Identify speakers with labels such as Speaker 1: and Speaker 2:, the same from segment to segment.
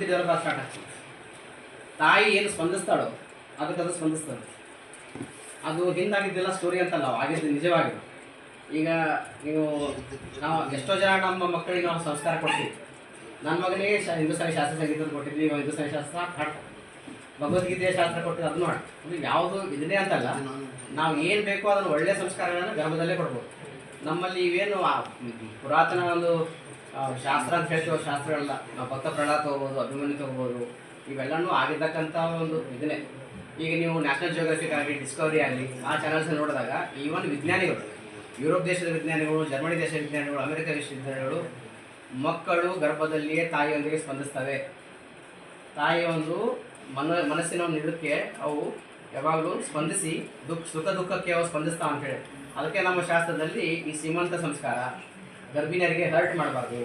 Speaker 1: ಕೂತಿದ್ದೆಲ್ಲ start ಆಗ್ತದೆ. ತಾಯಿ ಏನು ಸ್ಪಂದಿಸ್ತಾಳೋ ಅದಕ್ಕೆ ಅದು ಸ್ಪಂದಿಸ್ತದೆ ಅದು ಹಿಂದಾಗಿದ್ದೆಲ್ಲ ಸ್ಟೋರಿ ಅಂತಲ್ಲ ಆಗಿದ್ದು ನಿಜವಾಗಿದ್ದು. ಈಗ ನೀವು ನಾವು ಎಷ್ಟೋ ಜನ ನಮ್ಮ ಮಕ್ಕಳಿಗೆ ನಾವು ಸಂಸ್ಕಾರ ಕೊಡ್ತೀವಿ. ನನ್ನ ಮಗನಿಗೆ ಹಿಂದೂ ಹಿಂದೂಸ್ತಾನಿ ಶಾಸ್ತ್ರ ಸಂಗೀತ ಕೊಟ್ಟಿದ್ವಿ ಹಿಂದೂ ಹಿಂದೂಸ್ತಾನಿ ಶಾಸ್ತ್ರ ಪಾಠ ಭಗವದ್ಗೀತೆಯ ಶಾಸ್ತ್ರ ಕೊಟ್ಟಿದ್ದು ಅದು ನೋಡಿ. ಯಾವುದು ಇದನ್ನೇ ಅಂತಲ್ಲ, ನಾವು ಏನು ಬೇಕೋ ಅದನ್ನು ಒಳ್ಳೆಯ ಸಂಸ್ಕಾರಗಳನ್ನು ಗರ್ಭದಲ್ಲೇ ಕೊಡ್ಬೋದು. ನಮ್ಮಲ್ಲಿ ಇವೇನು ಪುರಾತನ ಒಂದು ಶಾಸ್ತ್ರ ಅಂತ ಹೇಳ್ತೀವೋ ಶಾಸ್ತ್ರಗಳಲ್ಲ ನಾವು ಭಕ್ತ ಪ್ರಹ್ಲಾದ ತಗೋಬೋದು, ಅಭಿಮನ್ಯು ತಗೋಬೋದು, ಇವೆಲ್ಲನೂ ಆಗಿರ್ತಕ್ಕಂಥ ಒಂದು ಇದನ್ನೇ. ಈಗ ನೀವು ನ್ಯಾಷನಲ್ ಜಿಯೋಗ್ರಫಿಕ್ ಆಗಲಿ ಡಿಸ್ಕವರಿ ಆಗಲಿ, ಆ ಚಾನಲ್ಸ್ ನೋಡಿದಾಗ ಈವನ್ ವಿಜ್ಞಾನಿಗಳು ಯುರೋಪ್ ದೇಶದ ವಿಜ್ಞಾನಿಗಳು ಜರ್ಮನಿ ದೇಶದ ವಿಜ್ಞಾನಿಗಳು ಅಮೆರಿಕ ದೇಶದ ವಿಜ್ಞಾನಿಗಳು, ಮಕ್ಕಳು ಗರ್ಭದಲ್ಲಿಯೇ ತಾಯಿಯೊಂದಿಗೆ ಸ್ಪಂದಿಸ್ತವೆ. ತಾಯಿಯ ಒಂದು ಮನ, ಮನಸ್ಸಿನ ಒಂದು ಇದಕ್ಕೆ ಅವು ಯಾವಾಗಲೂ ಸ್ಪಂದಿಸಿ ದುಃಖ, ಸುಖ ದುಃಖಕ್ಕೆ ಅವು ಸ್ಪಂದಿಸ್ತಾವ ಅಂತೇಳಿ ಅದಕ್ಕೆ ನಮ್ಮ ಶಾಸ್ತ್ರದಲ್ಲಿ ಈ ಸೀಮಂತ ಸಂಸ್ಕಾರ ಗರ್ಭಿಣಿಯರಿಗೆ ಹರ್ಟ್ ಮಾಡಬಾರ್ದು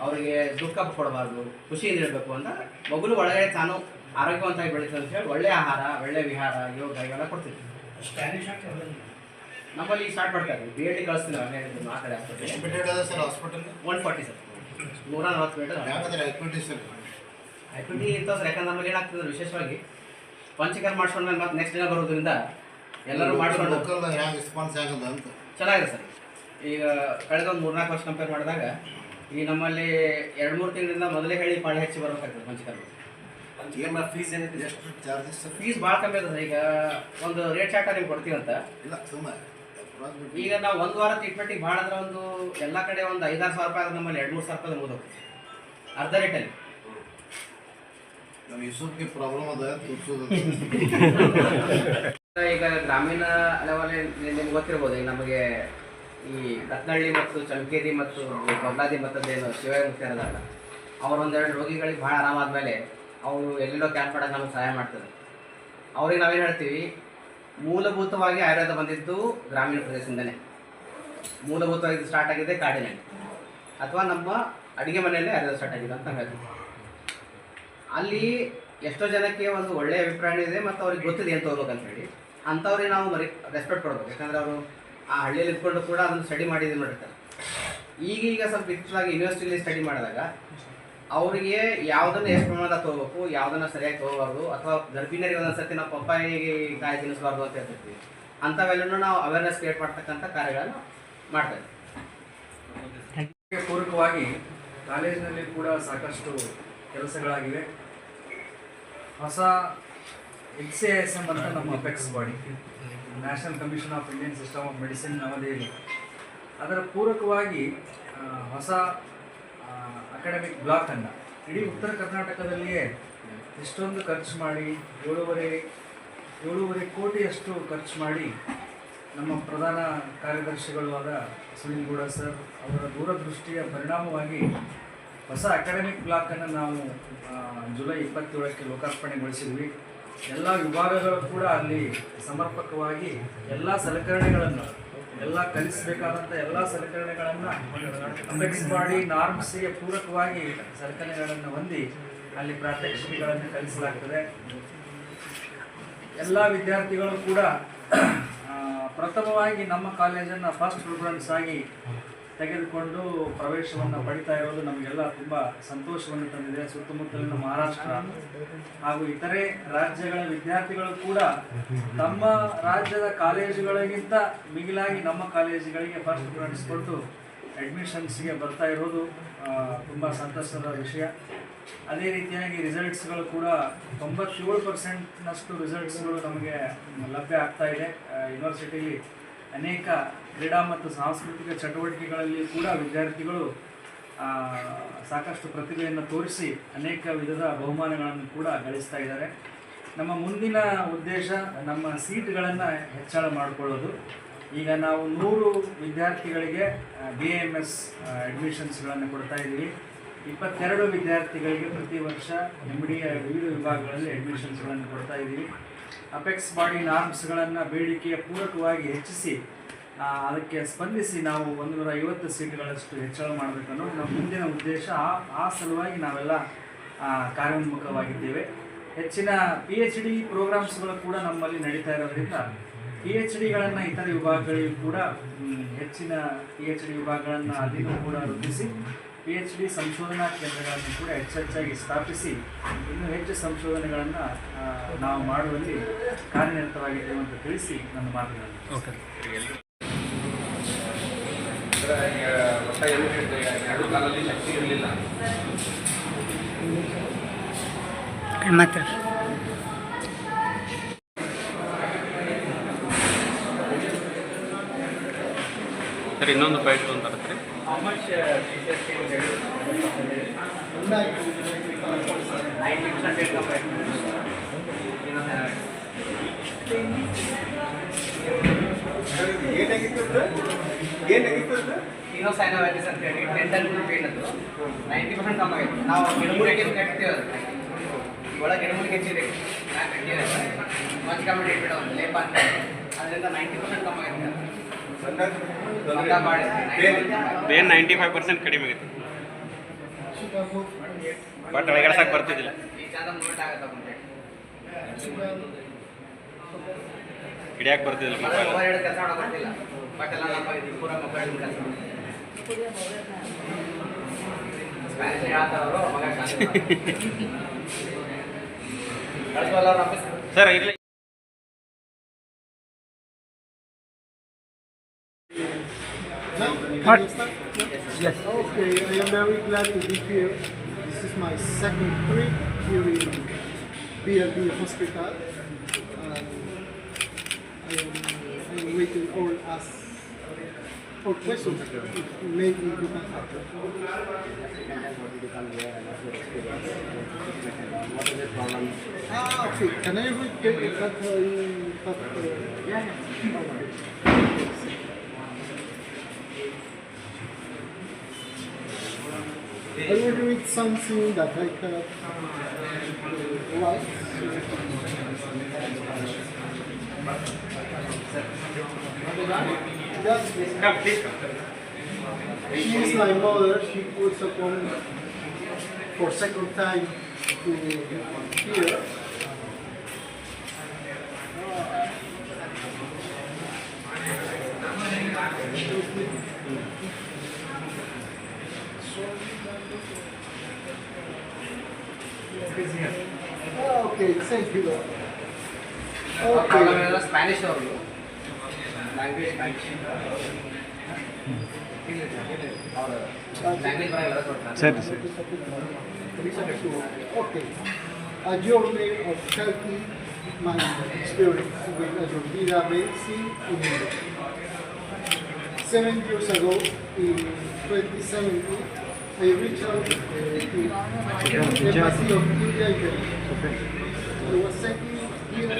Speaker 1: ಅವರಿಗೆ ದುಃಖ ಕೊಡಬಾರ್ದು ಖುಷಿಯಿಂದ ಇರಬೇಕು ಅಂತ ಮಗುಲು ಒಳಗಡೆ ತಾನು ಆರೋಗ್ಯವಂತಾಗಿ ಬೆಳೀತದೆ ಅಂತ ಹೇಳಿ ಒಳ್ಳೆಯ ಆಹಾರ ಒಳ್ಳೆಯ ವಿಹಾರ ಯೋಗ ಇವೆಲ್ಲ ಕೊಡ್ತೀವಿ ನಮ್ಮಲ್ಲಿ ಸ್ಟಾರ್ಟ್ ಮಾಡ್ತಾರೆ ಬಿ ಎಡ್ ಕಳಿಸ್ತೀನಿ ನಾನು ಹೇಳಿದ್ದು ಆ ಕಡೆ ಹಾಸ್ಪಿಟಲ್ ಒನ್ ಫಾರ್ಟಿ ಸರ್ ನೂರ ನಲ್ವತ್ತು metre
Speaker 2: I P sir?
Speaker 1: Activity ಇರ್ತಾವೆ ಸರ್ ಯಾಕಂದ್ರೆ ನಮ್ಮಲ್ಲಿ ಏನಾಗ್ತದೆ ವಿಶೇಷವಾಗಿ ಪಂಚಕರ್ ಮಾಡಿಸ್ಕೊಂಡ್ಮೇಲೆ ಮತ್ತೆ ನೆಕ್ಸ್ಟ್ ದಿನ ಬರೋದ್ರಿಂದ ಎಲ್ಲರೂ
Speaker 2: ಮಾಡಿಸ್ಕೊಂಡು ರೆಸ್ಪಾನ್ಸ್ ಆಗದ ಅಂತ.
Speaker 1: ಚೆನ್ನಾಗಿದೆ ಸರ್. ಈಗ ಕಳೆದ ಒಂದು ಮೂರ್ನಾಲ್ಕು ವರ್ಷ ಕಂಪೇರ್ ಮಾಡಿದಾಗ ಈ ನಮ್ಮಲ್ಲಿ ಎರಡು ಮೂರು ತಿಂಗಳಿಂದ ಮೊದಲೇ ಹೇಳಿ ಪಾಳಿ ಹೆಚ್ಚಿ ಬರಬೇಕಾಗ್ತದೆ
Speaker 2: ಏನು ಫೀಸ್ ಏನಿದೆ? ಎಷ್ಟು ಚಾರ್ಜಸ್
Speaker 1: ಫೀಸ್ ಭಾಳ ಕಮ್ಮಿ ಅದ ಈಗ ಒಂದು ರೇಟ್ ಚಾಟ ನೀವು ಕೊಡ್ತೀವಂತ
Speaker 2: ಇಲ್ಲ ಸುಮ್ಮನೆ
Speaker 1: ಈಗ ನಾವು ಒಂದು ವಾರ ಟ್ರೀಟ್ಮೆಂಟಿಗೆ ಭಾಳ ಅಂದ್ರೆ ಒಂದು ಎಲ್ಲ ಕಡೆ ಒಂದು ಐದಾರು ಸಾವಿರ ರೂಪಾಯಿ ಆದ್ರೆ ನಮ್ಮಲ್ಲಿ ಎರಡು ಮೂರು ಸಾವಿರ ರೂಪಾಯಿ ಮುಗಿದು ಅರ್ಧ ರೇಟಲ್ಲಿ
Speaker 2: ನಮ್ಮ ಯೂಸುಫ್ಗೆ ಪ್ರಾಬ್ಲಮ್ ಅದ
Speaker 1: ಈಗ ಗ್ರಾಮೀಣ ಲೆವೆಲ್ ನಿಮ್ಗೆ ಗೊತ್ತಿರ್ಬೋದು ಈಗ ನಮಗೆ ಈ ರತ್ನಹಳ್ಳಿ ಮತ್ತು ಚಮಕೇರಿ ಮತ್ತು ಬಬ್ಲಾದಿ ಮತ್ತದೇನು ಶಿವಮುಕ್ತಿ ಅನ್ನೋದಲ್ಲ ಅವ್ರು ಒಂದೆರಡು ರೋಗಿಗಳಿಗೆ ಭಾಳ ಆರಾಮಾದ್ಮೇಲೆ ಅವರು ಎಲ್ಲೆಲ್ಲೋ ಕ್ಯಾಂಪ್ ಮಾಡೋಕೆ ನಮಗೆ ಸಹಾಯ ಮಾಡ್ತಾರೆ. ಅವ್ರಿಗೆ ನಾವೇನು ಹೇಳ್ತೀವಿ, ಮೂಲಭೂತವಾಗಿ ಆಯುರ್ವೇದ ಬಂದಿದ್ದು ಗ್ರಾಮೀಣ ಪ್ರದೇಶದಿಂದಲೇ ಮೂಲಭೂತವಾಗಿ ಸ್ಟಾರ್ಟ್ ಆಗಿದೆ ಕಾಡಿನಲ್ಲಿ. ಅಥವಾ ನಮ್ಮ ಅಡುಗೆ ಮನೆಯಲ್ಲೇ ಆಯುರ್ವೇದ ಸ್ಟಾರ್ಟ್ ಆಗಿದೆ ಅಂತ ಹೇಳ್ತೀವಿ. ಅಲ್ಲಿ ಎಷ್ಟೋ ಜನಕ್ಕೆ ಒಂದು ಒಳ್ಳೆಯ ಅಭಿಪ್ರಾಯ ಇದೆ ಮತ್ತು ಅವ್ರಿಗೆ ಗೊತ್ತಿದೆ ಅಂತ ಹೋಗ್ಬೇಕಂತ ಹೇಳಿ, ಅಂಥವ್ರಿಗೆ ನಾವು ರೆಸ್ಪೆಕ್ಟ್ ಕೊಡ್ಬೇಕು. ಯಾಕಂದರೆ ಅವರು ಆ ಹಳ್ಳಿಯಲ್ಲಿ ಇಟ್ಕೊಂಡು ಕೂಡ ಅದನ್ನು ಸ್ಟಡಿ ಮಾಡಿ ನೋಡಿರ್ತಾರೆ. ಈಗೀಗ ಸ್ವಲ್ಪ ಇತ್ತೀಚೆಗೆ ಯೂನಿವರ್ಸಿಟಿಲಿ ಸ್ಟಡಿ ಮಾಡಿದಾಗ ಅವರಿಗೆ ಯಾವುದನ್ನು ಎಷ್ಟು ಪ್ರಮಾಣದ ತೊಗೋಬೇಕು, ಯಾವುದನ್ನು ಸರಿಯಾಗಿ ತೊಗೋಬಾರ್ದು ಅಥವಾ ಗರ್ಭಿಣಿಯರಿಗೆ ಒಂದೊಂದು ಸರ್ತಿ ನಾವು ಪಪ್ಪಾಯಿಗೆ ಕಾಯಿ ತಿನ್ನಿಸಬಾರ್ದು ಅಂತ ಹೇಳ್ತಿರ್ತೀವಿ. ಅಂಥವೆಲ್ಲನೂ ನಾವು ಅವೇರ್ನೆಸ್ ಕ್ರಿಯೇಟ್ ಮಾಡ್ತಕ್ಕಂಥ ಕಾರ್ಯಗಳನ್ನು
Speaker 3: ಮಾಡ್ತೇವೆ. ಪೂರಕವಾಗಿ ಕಾಲೇಜಿನಲ್ಲಿ ಕೂಡ ಸಾಕಷ್ಟು ಕೆಲಸಗಳಾಗಿವೆ. ಹೊಸ ಎಕ್ಸ್ ಎ ಎಸ್ ಎಂ ಅಂತ ನಮ್ಮ apex body national commission of Indian system of medicine Navadehali. ಅದರ ಪೂರಕವಾಗಿ ಹೊಸ ಅಕಾಡೆಮಿಕ್ ಬ್ಲಾಕನ್ನು ಇಡೀ ಉತ್ತರ ಕರ್ನಾಟಕದಲ್ಲಿಯೇ ಇಷ್ಟೊಂದು ಖರ್ಚು ಮಾಡಿ, ಏಳೂವರೆ ಏಳೂವರೆ ಕೋಟಿಯಷ್ಟು ಖರ್ಚು ಮಾಡಿ ನಮ್ಮ ಪ್ರಧಾನ ಕಾರ್ಯದರ್ಶಿಗಳು ಆದ ಸುನೀಲ್ ಗೌಡ ಸರ್ ಅವರ ದೂರದೃಷ್ಟಿಯ ಪರಿಣಾಮವಾಗಿ ಹೊಸ ಅಕಾಡೆಮಿಕ್ ಬ್ಲಾಕನ್ನು ನಾವು ಜುಲೈ ಇಪ್ಪತ್ತೇಳಕ್ಕೆ ಲೋಕಾರ್ಪಣೆಗೊಳಿಸಿದ್ವಿ. ಎಲ್ಲ ವಿಭಾಗಗಳು ಕೂಡ ಅಲ್ಲಿ ಸಮರ್ಪಕವಾಗಿ ಎಲ್ಲ ಸಲಕರಣೆಗಳನ್ನು, ಎಲ್ಲ ಕಲಿಸಬೇಕಾದಂಥ ಎಲ್ಲ ಸಲಕರಣೆಗಳನ್ನು ಅಪೆಕ್ಸ್ ಮಾಡಿ ನಾರ್ಮ್ಸ್ಗೆ ಪೂರಕವಾಗಿ ಸಲಕರಣೆಗಳನ್ನು ಹೊಂದಿ ಅಲ್ಲಿ ಪ್ರಾತ್ಯಕ್ಷಿಕೆಗಳನ್ನು ಕಲಿಸಲಾಗ್ತದೆ. ಎಲ್ಲ ವಿದ್ಯಾರ್ಥಿಗಳು ಕೂಡ ಪ್ರಥಮವಾಗಿ ನಮ್ಮ ಕಾಲೇಜನ್ನು ಫಸ್ಟ್ ಪ್ರಿಫರೆನ್ಸ್ ಆಗಿ ತೆಗೆದುಕೊಂಡು ಪ್ರವೇಶವನ್ನು ಪಡಿತಾ ಇರೋದು ನಮಗೆಲ್ಲ ತುಂಬ ಸಂತೋಷವನ್ನು ತಂದಿದೆ. ಸುತ್ತಮುತ್ತಲಿನ ಮಹಾರಾಷ್ಟ್ರ ಹಾಗೂ ಇತರೆ ರಾಜ್ಯಗಳ ವಿದ್ಯಾರ್ಥಿಗಳು ಕೂಡ ತಮ್ಮ ರಾಜ್ಯದ ಕಾಲೇಜುಗಳಿಗಿಂತ ಮಿಗಿಲಾಗಿ ನಮ್ಮ ಕಾಲೇಜುಗಳಿಗೆ ಫಸ್ಟ್ ಪ್ರಿಫರೆನ್ಸ್ ಕೊಟ್ಟು ಅಡ್ಮಿಷನ್ಸ್ಗೆ ಬರ್ತಾ ಇರೋದು ತುಂಬ ಸಂತಸದ ವಿಷಯ. ಅದೇ ರೀತಿಯಾಗಿ ರಿಸಲ್ಟ್ಸ್ಗಳು ಕೂಡ ತೊಂಬತ್ತೇಳು ಪರ್ಸೆಂಟ್ನಷ್ಟು ರಿಸಲ್ಟ್ಸ್ಗಳು ನಮಗೆ ಲಭ್ಯ ಆಗ್ತಾ ಇದೆ. ಯೂನಿವರ್ಸಿಟಿಲಿ ಅನೇಕ ಕ್ರೀಡಾ ಮತ್ತು ಸಾಂಸ್ಕೃತಿಕ ಚಟುವಟಿಕೆಗಳಲ್ಲಿ ಕೂಡ ವಿದ್ಯಾರ್ಥಿಗಳು ಸಾಕಷ್ಟು ಪ್ರತಿಭೆಯನ್ನು ತೋರಿಸಿ ಅನೇಕ ವಿಧದ ಬಹುಮಾನಗಳನ್ನು ಕೂಡ ಗಳಿಸ್ತಾ ಇದ್ದಾರೆ. ನಮ್ಮ ಮುಂದಿನ ಉದ್ದೇಶ ನಮ್ಮ ಸೀಟ್ಗಳನ್ನು ಹೆಚ್ಚಳ ಮಾಡಿಕೊಳ್ಳೋದು. ಈಗ ನಾವು ನೂರು ವಿದ್ಯಾರ್ಥಿಗಳಿಗೆ ಬಿ ಎಂ ಎಸ್ ಅಡ್ಮಿಷನ್ಸ್ಗಳನ್ನು ಕೊಡ್ತಾ ಇದ್ದೀವಿ. ಇಪ್ಪತ್ತೆರಡು ವಿದ್ಯಾರ್ಥಿಗಳಿಗೆ ಪ್ರತಿ ವರ್ಷ ಎಂ ಡಿ ವಿವಿಧ ವಿಭಾಗಗಳಲ್ಲಿ ಅಡ್ಮಿಷನ್ಸ್ಗಳನ್ನು ಕೊಡ್ತಾ ಇದ್ದೀವಿ. ಅಪೆಕ್ಸ್ ಬಾಡಿ ನಾರ್ಮ್ಸ್ಗಳನ್ನು ಬೇಡಿಕೆಯ ಪೂರಕವಾಗಿ ಹೆಚ್ಚಿಸಿ ಅದಕ್ಕೆ ಸ್ಪಂದಿಸಿ ನಾವು ಒಂದು ನೂರ ಐವತ್ತು ಸೀಟ್ಗಳಷ್ಟು ಹೆಚ್ಚಳ ಮಾಡಬೇಕು ಅನ್ನೋದು ನಮ್ಮ ಮುಂದಿನ ಉದ್ದೇಶ. ಆ ಆ ಸಲುವಾಗಿ ನಾವೆಲ್ಲ ಕಾರ್ಯೋನ್ಮುಖವಾಗಿದ್ದೇವೆ. ಹೆಚ್ಚಿನ ಪಿ ಎಚ್ ಡಿ ಪ್ರೋಗ್ರಾಮ್ಸ್ಗಳು ಕೂಡ ನಮ್ಮಲ್ಲಿ ನಡೀತಾ ಇರೋದ್ರಿಂದ ಪಿ ಎಚ್ ಡಿಗಳನ್ನು ಇತರ ವಿಭಾಗಗಳಿಗೂ ಕೂಡ ಹೆಚ್ಚಿನ ಪಿ ಎಚ್ ಡಿ ವಿಭಾಗಗಳನ್ನು ಅಲ್ಲಿಗೂ ಕೂಡ ವೃದ್ಧಿಸಿ ಪಿ ಎಚ್ ಡಿ ಸಂಶೋಧನಾ ಕೇಂದ್ರಗಳನ್ನು ಕೂಡ ಹೆಚ್ಚೆಚ್ಚಾಗಿ ಸ್ಥಾಪಿಸಿ ಇನ್ನೂ ಹೆಚ್ಚು ಸಂಶೋಧನೆಗಳನ್ನು ನಾವು ಮಾಡುವಲ್ಲಿ ಕಾರ್ಯನಿರತವಾಗಿದೆ ಅಂತ ತಿಳಿಸಿ ನನ್ನ ಮಾತುಗಳನ್ನು
Speaker 1: ಎರಡು ಕಾಲದಲ್ಲಿ ಶಕ್ತಿ ಇರಲಿಲ್ಲ.
Speaker 4: ಸರ್ ಇನ್ನೊಂದು ಪಾಯಿಂಟ್ ಅಂತ ರೀ
Speaker 1: ಇನ್ನೂ ಸೈನೋವೈಟಿಸ್ ಅಂತ ಹೇಳಿ ಡೆಂಟಲ್ ಪೇನ್ ಅದು ನೈಂಟಿ ಪರ್ಸೆಂಟ್ ಕಮ್ಮಿ ಆಗಿದೆ. ನಾವು ಗಿಡಮೂಲಿಕೆ ಕಟ್ತೀವಿ ಅದು ಒಳಗೆ ಗಿಡಮೂಲಿಕೆ ಹೆಚ್ಚಿದೆ. ನಾನು ಕಟ್ಟಿದೆ ಮಂಚ್ ಕಮ್ಮಿ ಇಟ್ಬಿಡೋ ಲೇಪ ಅಂತ ಅದರಿಂದ ನೈಂಟಿ ಪರ್ಸೆಂಟ್ ಕಮ್ಮಿ ಆಗೈತೆ
Speaker 4: ಏನು ನೈಂಟಿ ಫೈವ್ ಪರ್ಸೆಂಟ್ ಕಡಿಮೆ ಆಗೈತೆ. ಬಟ್ ಒಳಗಡೆ ಬರ್ತಿದ್ದಿಲ್ಲ.
Speaker 1: ಹಿಡಿಯಾಕೆ ಆಗುತ್ತೆ
Speaker 4: ಬರ್ತಿದ್ದಿಲ್ಲ
Speaker 1: mobile
Speaker 4: mobile Ma'am.
Speaker 5: Yes. Okay, I am very glad to be here. This is my second trip here in BLB Hospital. Um, I, am, I am waiting all us for questions. Maybe you can ask. Ah, okay. Can I repeat that? Uh, that uh, yeah. Uh, I will read something that I can uh,
Speaker 4: please come.
Speaker 5: she is my mother. She also come for second time to here. thank you.
Speaker 1: Problem
Speaker 5: Okay.
Speaker 1: ಎಲ್ಲ Spanish ಅವರು language Spanish language ಬರಲ್ಲ ಕೊಡ್ತಾರೆ
Speaker 4: ಸರಿ ಸರಿ
Speaker 5: Okay. A journey of 30 months experience with Ayurveda medicine in India. Seven years ago, in 2017, I reached out to the of India. I was seeking here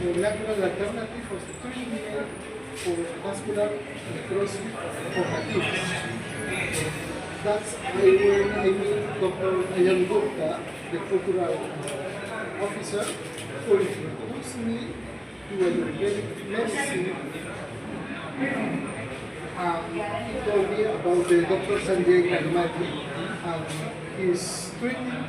Speaker 5: a natural alternative for treatment for vascular necrosis for kids. That's when I meet Dr. Ayan Gupta, the cultural officer, who introduced me to Ayurvedic medicine. Told me about the Dr. Sanjay Karmati and his training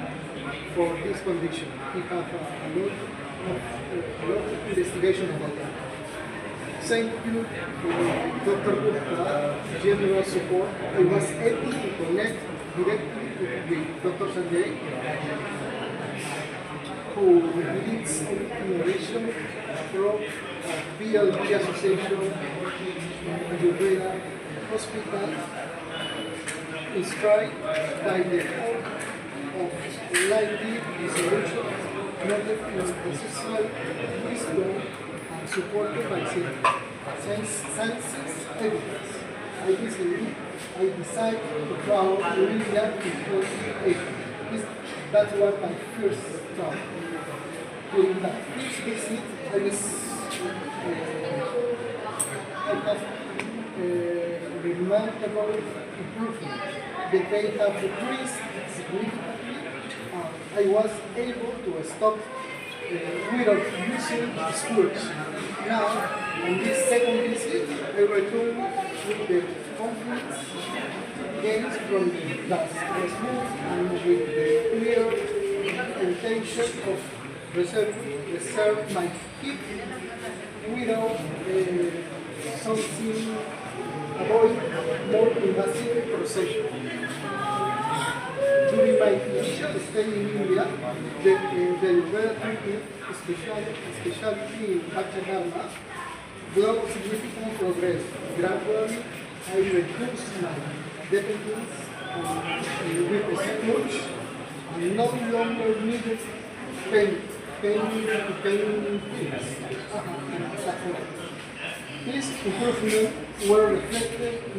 Speaker 5: for this condition. He have a, a lot of a lot of investigation about that. Thank you to Dr. Gupta, general support. I was able to connect directly with Dr. Sanjay, who leads innovation from uh, BLB Association, Ayurveda Hospital, is tried by the help of lively resolution, knowledge and ancestral wisdom, and supported by sciences evidence. I decided, I decided to travel to India in 2008. That was my first travel. During that first visit, I was, uh, I remarkable improvement. The pain have decreased significantly. Uh, I was able to stop uh, without using spurs. Now, on this second visit, I return with the confidence gains from the last smooth and with the clear intention of reserve, reserve my hip without uh, something avoid more invasive procedure. During my initial stay in India, the, uh, the Ayurveda treatment, especially, in Pachanama, brought significant progress. Gradually, I reduced my dependence on with and no longer needed pain, pain, pain pills. Uh-huh. These improvements were reflected